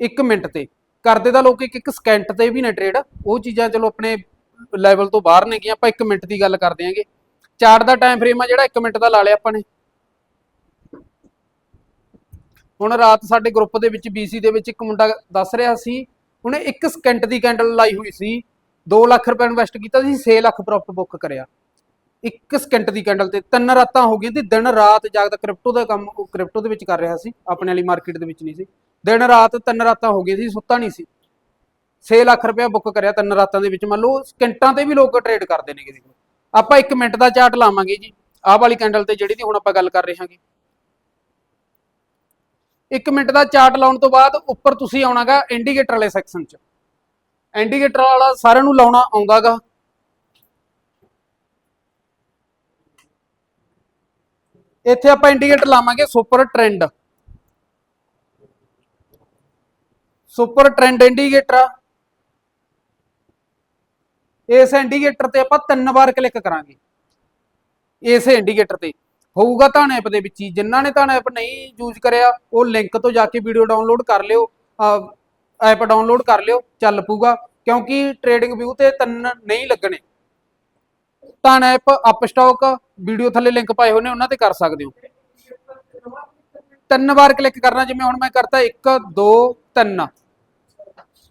1 minute ਤੇ। ਕਰਦੇ ਤਾਂ ਲੋਕ ਇੱਕ ਇੱਕ ਸਕਿੰਟ ਤੇ ਵੀ ਨੇ ਟ੍ਰੇਡ ਉਹ ਚੀਜ਼ਾਂ ਚਲੋ ਆਪਣੇ ਲੈਵਲ ਤੋਂ ਬਾਹਰ ਨੇ ਆਪਾਂ 1 ਮਿੰਟ ਦੀ ਗੱਲ ਕਰਦੇ ਆਂਗੇ। ਚਾਰਟ ਦਾ ਟਾਈਮ ਫਰੇਮ ਆ ਜਿਹੜਾ 1 ਮਿੰਟ ਦਾ ਲਾ ਲਿਆ ਆਪਾਂ ਨੇ। ਹੁਣ ਰਾਤ ਸਾਡੇ ਗਰੁੱਪ ਦੇ ਵਿੱਚ BC ਦੇ ਵਿੱਚ ਇੱਕ ਮੁੰਡਾ ਦੱਸ ਰਿਹਾ ਸੀ, ਉਹਨੇ 1 ਸਕਿੰਟ ਦੀ ਕੈਂਡਲ ਲਾਈ ਹੋਈ ਸੀ। 2 ਲੱਖ ਰੁਪਏ ਇਨਵੈਸਟ ਕੀਤਾ ਸੀ 6 ਲੱਖ ਪ੍ਰੋਫਿਟ ਬੁੱਕ ਕਰਿਆ। 1 ਸਕਿੰਟ ਦੀ ਕੈਂਡਲ ਤੇ ਤਿੰਨ ਰਾਤਾਂ ਹੋ ਗਈਆਂ ਤੇ ਦਿਨ ਰਾਤ ਜਾਗਦਾ ਕ੍ਰਿਪਟੋ ਦਾ ਕੰਮ, ਉਹ ਕ੍ਰਿਪਟੋ ਦੇ ਵਿੱਚ ਕਰ ਰਿਹਾ ਸੀ, ਆਪਣੇ ਵਾਲੀ ਮਾਰਕੀਟ ਦੇ ਵਿੱਚ ਨਹੀਂ ਸੀ। ਦਿਨ ਰਾਤ ਤਿੰਨ ਰਾਤਾਂ ਹੋ ਗਈਆਂ ਸੀ ਸੁੱਤਾ ਨਹੀਂ ਸੀ। 6 ਲੱਖ ਰੁਪਏ ਬੁੱਕ ਕਰਿਆ ਤਿੰਨ ਰਾਤਾਂ ਦੇ ਵਿੱਚ। ਮੰਨ ਲਓ ਸਕਿੰਟਾਂ ਤੇ ਵੀ ਲੋਕ ਟ੍ਰੇਡ ਕਰਦੇ ਨੇ ਕਿਸੇ ਕੋਲ ਆਪਾਂ 1 ਮਿੰਟ ਦਾ ਚਾਰਟ ਲਾਵਾਂਗੇ ਜੀ। ਆਹ ਵਾਲੀ ਕੈਂਡਲ ਤੇ ਜਿਹੜੀ ਦੀ ਹੁਣ ਆਪਾਂ ਗੱਲ ਕਰ ਰਹੇ ਹਾਂਗੇ। 1 ਮਿੰਟ ਦਾ ਚਾਰਟ ਲਾਉਣ ਤੋਂ ਬਾਅਦ ਉੱਪਰ ਤੁਸੀਂ ਆਉਣਾਗਾ ਇੰਡੀਕੇਟਰ ਵਾਲੇ ਸੈਕਸ਼ਨ 'ਚ। ਇੰਡੀਕੇਟਰ ਵਾਲਾ ਸਾਰਿਆਂ ਨੂੰ ਲਾਉਣਾ ਆਉਂਦਾਗਾ। ਇੱਥੇ ਆਪਾਂ ਇੰਡੀਕੇਟਰ ਲਾਵਾਂਗੇ super trend super trend indicator ਆ। ਇਸ ਇੰਡੀਕੇਟਰ ਤੇ ਆਪਾਂ ਤਿੰਨ ਵਾਰ ਕਲਿੱਕ ਕਰਾਂਗੇ। ਇਸ ਇੰਡੀਕੇਟਰ ਤੇ। ਹੋਊਗਾ ਤਾਂ ਦੇ ਵਿੱਚ ਹੀ। ਜਿਨ੍ਹਾਂ ਨੇ ਤਾਂ ਨਹੀਂ ਯੂਜ਼ ਕਰਿਆ, ਉਹ ਲਿੰਕ ਤੋਂ ਜਾ ਕੇ ਵੀਡੀਓ ਡਾਊਨਲੋਡ ਕਰ ਲਿਓ। ਐਪ ਡਾਊਨਲੋਡ ਕਰ ਲਿਓ, ਚੱਲ ਪੂਗਾ ਕਿਉਂਕਿ ਟ੍ਰੇਡਿੰਗ ਵਿਊ ਤੇ ਤਿੰਨ ਨਹੀਂ ਲੱਗਣੇ। ਤਾਂ ਅਪ ਸਟਾਕ ਵੀਡੀਓ ਥੱਲੇ ਲਿੰਕ ਪਾਏ ਹੋਏ ਨੇ, ਉਹਨਾਂ ਤੇ ਕਰ ਸਕਦੇ ਹੋ। ਤਿੰਨ ਵਾਰ ਕਲਿੱਕ ਕਰਨਾ, ਜਿਵੇਂ ਹੁਣ ਮੈਂ ਕਰਤਾ 1 2 3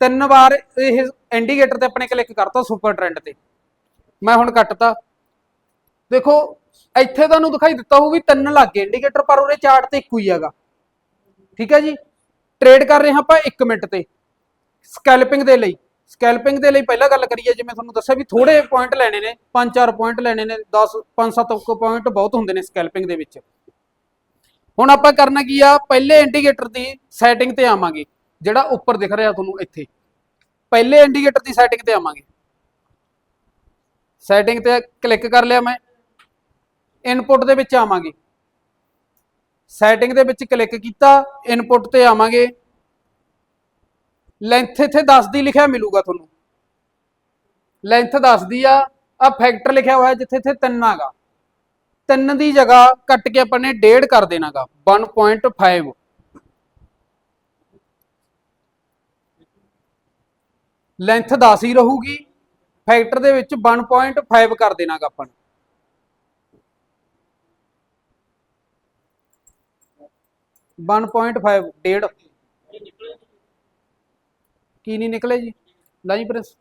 ਤਿੰਨ ਵਾਰ ਇਹ ਇੰਡੀਕੇਟਰ ਤੇ ਆਪਣੇ ਕਲਿੱਕ ਕਰਤਾ ਸੁਪਰ ਟ੍ਰੈਂਡ ਤੇ। ਮੈਂ ਹੁਣ ਕੱਟਤਾ। ਦੇਖੋ, ਇੱਥੇ ਤੁਹਾਨੂੰ ਦਿਖਾਈ ਦਿੱਤਾ ਹੋਊ ਵੀ ਤਿੰਨ ਲੱਗ ਗਏ। ਇੰਡੀਕੇਟਰ ਪਰ ਉਹਦੇ ਚਾਰਟ ਤੇ ਇੱਕੋ ਹੀ ਹੈਗਾ। ਠੀਕ ਹੈ ਜੀ? ਟ੍ਰੇਡ ਕਰ ਰਹੇ ਹਾਂ ਆਪਾਂ 1 ਮਿੰਟ ਤੇ। ਸਕੈਲਪਿੰਗ ਦੇ ਲਈ। ਸਕੈਲਪਿੰਗ ਦੇ ਲਈ ਪਹਿਲਾਂ ਗੱਲ ਕਰੀਏ, ਜਿਵੇਂ ਤੁਹਾਨੂੰ ਦੱਸਿਆ ਵੀ ਥੋੜੇ ਪੁਆਇੰਟ ਲੈਣੇ ਨੇ 5-4 ਪੁਆਇੰਟ ਲੈਣੇ ਨੇ 10 5-7 ਪੁਆਇੰਟ ਬਹੁਤ ਹੁੰਦੇ ਨੇ ਸਕੈਲਪਿੰਗ ਦੇ ਵਿੱਚ। ਹੁਣ ਆਪਾਂ ਕਰਨਾ ਕੀ ਆ? ਪਹਿਲੇ ਇੰਡੀਕੇਟਰ ਦੀ ਸੈਟਿੰਗ ਤੇ ਆਵਾਂਗੇ। ਜਿਹੜਾ ਉੱਪਰ ਦਿਖ ਰਿਹਾ ਤੁਹਾਨੂੰ ਇੱਥੇ। ਪਹਿਲੇ ਇੰਡੀਕੇਟਰ ਦੀ ਸੈਟਿੰਗ ਤੇ ਆਵਾਂਗੇ। ਸੈਟਿੰਗ ਤੇ ਕਲਿੱਕ ਕਰ ਲਿਆ ਮੈਂ। ਇਨਪੁਟ ਦੇ ਵਿੱਚ ਆਵਾਂਗੇ। ਸੈਟਿੰਗ ਦੇ ਵਿੱਚ ਕਲਿੱਕ ਕੀਤਾ ਇਨਪੁਟ ਤੇ ਆਵਾਂਗੇ। ਲੈਂਥ ਇੱਥੇ 10 ਦੀ ਲਿਖਿਆ ਮਿਲੂਗਾ ਤੁਹਾਨੂੰ। ਲੈਂਥ 10 ਦੀ ਆ ਆ ਫੈਕਟਰ ਲਿਖਿਆ ਹੋਇਆ ਜਿੱਥੇ ਇੱਥੇ 3 ਆਗਾ। 3 ਦੀ ਜਗ੍ਹਾ ਕੱਟ ਕੇ ਆਪਾਂ ਨੇ 1.5 ਕਰ ਦੇਣਾਗਾ। 1.5 ਲੈਂਥ 10 ਹੀ ਰਹੂਗੀ ਫੈਕਟਰ ਦੇ ਵਿੱਚ 1.5 ਕਰ ਦੇਣਾਗਾ ਆਪਾਂ ਨੇ। ਵਨ ਪੁਆਇੰਟ ਫਾਈਵ ਡੇਢ। ਕੀ ਨਹੀਂ ਨਿਕਲੇ ਜੀ? ਲਾਜੀ ਪ੍ਰਿੰਸ।